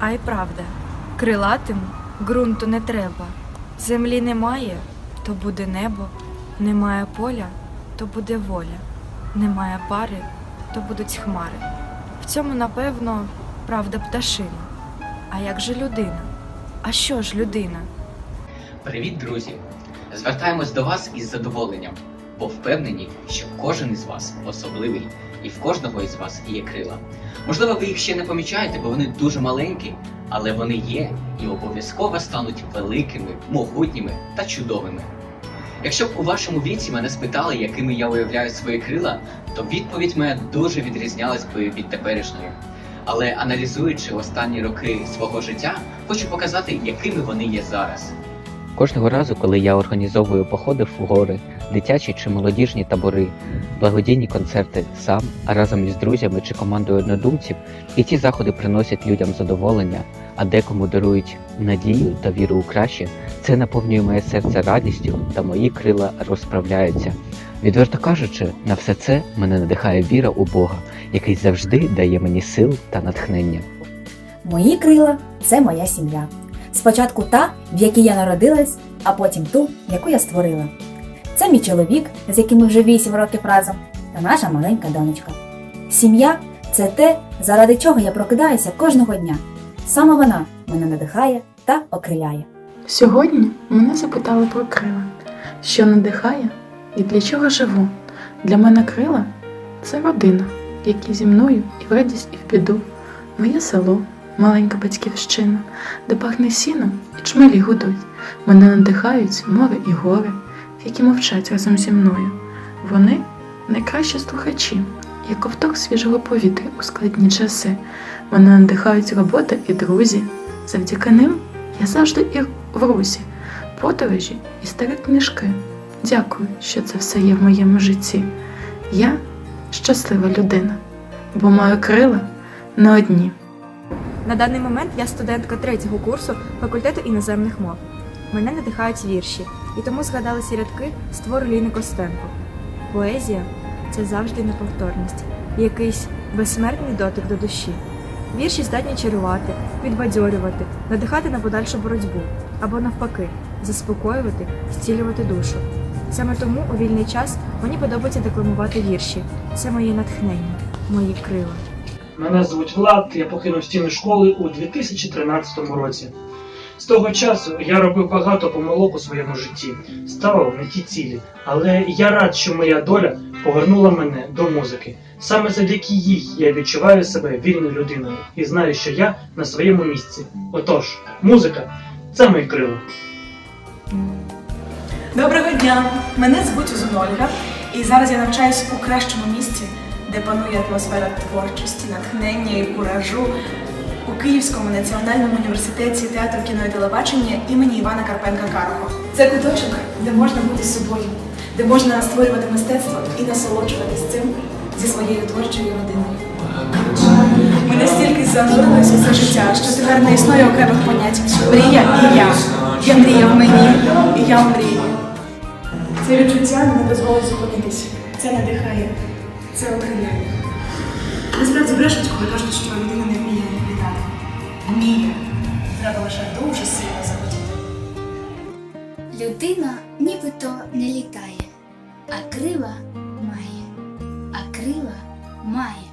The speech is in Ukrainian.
А й правда, крилатим ґрунту не треба. Землі немає, то буде небо, немає поля, то буде воля, немає пари, то будуть хмари. В цьому, напевно, правда пташина. А як же людина? А що ж людина? Привіт, друзі! Звертаємось до вас із задоволенням, бо впевнені, що кожен із вас особливий, і в кожного із вас є крила. Можливо, ви їх ще не помічаєте, бо вони дуже маленькі, але вони є і обов'язково стануть великими, могутніми та чудовими. Якщо б у вашому віці мене спитали, якими я уявляю свої крила, то відповідь моя дуже відрізнялась би від теперішньої. Але аналізуючи останні роки свого життя, хочу показати, якими вони є зараз. Кожного разу, коли я організовую походи в гори, дитячі чи молодіжні табори, благодійні концерти сам, а разом із друзями чи командою однодумців, і ці заходи приносять людям задоволення, а декому дарують надію та віру у краще, це наповнює моє серце радістю та мої крила розправляються. Відверто кажучи, на все це мене надихає віра у Бога, який завжди дає мені сил та натхнення. Мої крила це моя сім'я. Спочатку та, в якій я народилась, а потім ту, яку я створила. Це мій чоловік, з яким ми вже 8 років разом, та наша маленька донечка. Сім'я це те, заради чого я прокидаюся кожного дня. Саме вона мене надихає та окриляє. Сьогодні мене запитали про крила, що надихає і для чого живу. Для мене крила це родина, які зі мною і в радість, і в біду. Моє село, маленька батьківщина, де пахне сіном і чмелі гудуть. Мене надихають море і гори, які мовчать разом зі мною. Вони найкращі слухачі, як ковток свіжого повітря у складні часи. Мене надихають робота і друзі. Завдяки ним я завжди і в русі, подорожі і старі книжки. Дякую, що це все є в моєму житті. Я щаслива людина, бо маю крила не одні. На даний момент я студентка третього курсу факультету іноземних мов. Мене надихають вірші, і тому згадалися рядки з твору Ліни Костенко. Поезія це завжди неповторність, якийсь безсмертний дотик до душі. Вірші здатні чарувати, підбадьорювати, надихати на подальшу боротьбу або навпаки, заспокоювати, зцілювати душу. Саме тому у вільний час мені подобається декламувати вірші. Це моє натхнення, мої крила. Мене звуть Влад, я покинув стіни школи у 2013 році. З того часу я робив багато помилок у своєму житті, ставив не ті цілі, але я рад, що моя доля повернула мене до музики. Саме завдяки їй я відчуваю себе вільною людиною і знаю, що я на своєму місці. Отож, музика це мої крила. Доброго дня! Мене звуть Озун Ольга, і зараз я навчаюсь у кращому місці, де панує атмосфера творчості, натхнення і куражу у Київському національному університеті театру кіно і телебачення імені Івана Карпенка Карого. Це куточок, де можна бути собою, де можна створювати мистецтво і насолоджуватись цим зі своєю творчою родиною. Ми настільки занурилися в це життя, що тепер не існує окремих понять. Мрія і я. Я мрія в мені, і я мрію. Це відчуття не дозволить зупинитися. Це надихає, це окриляє. Насправді брешуть, коли кажуть, що людина не вміє літати. Вміє. Треба лише дуже сильно захотіти. Людина нібито не літає, а крила має, а крила має.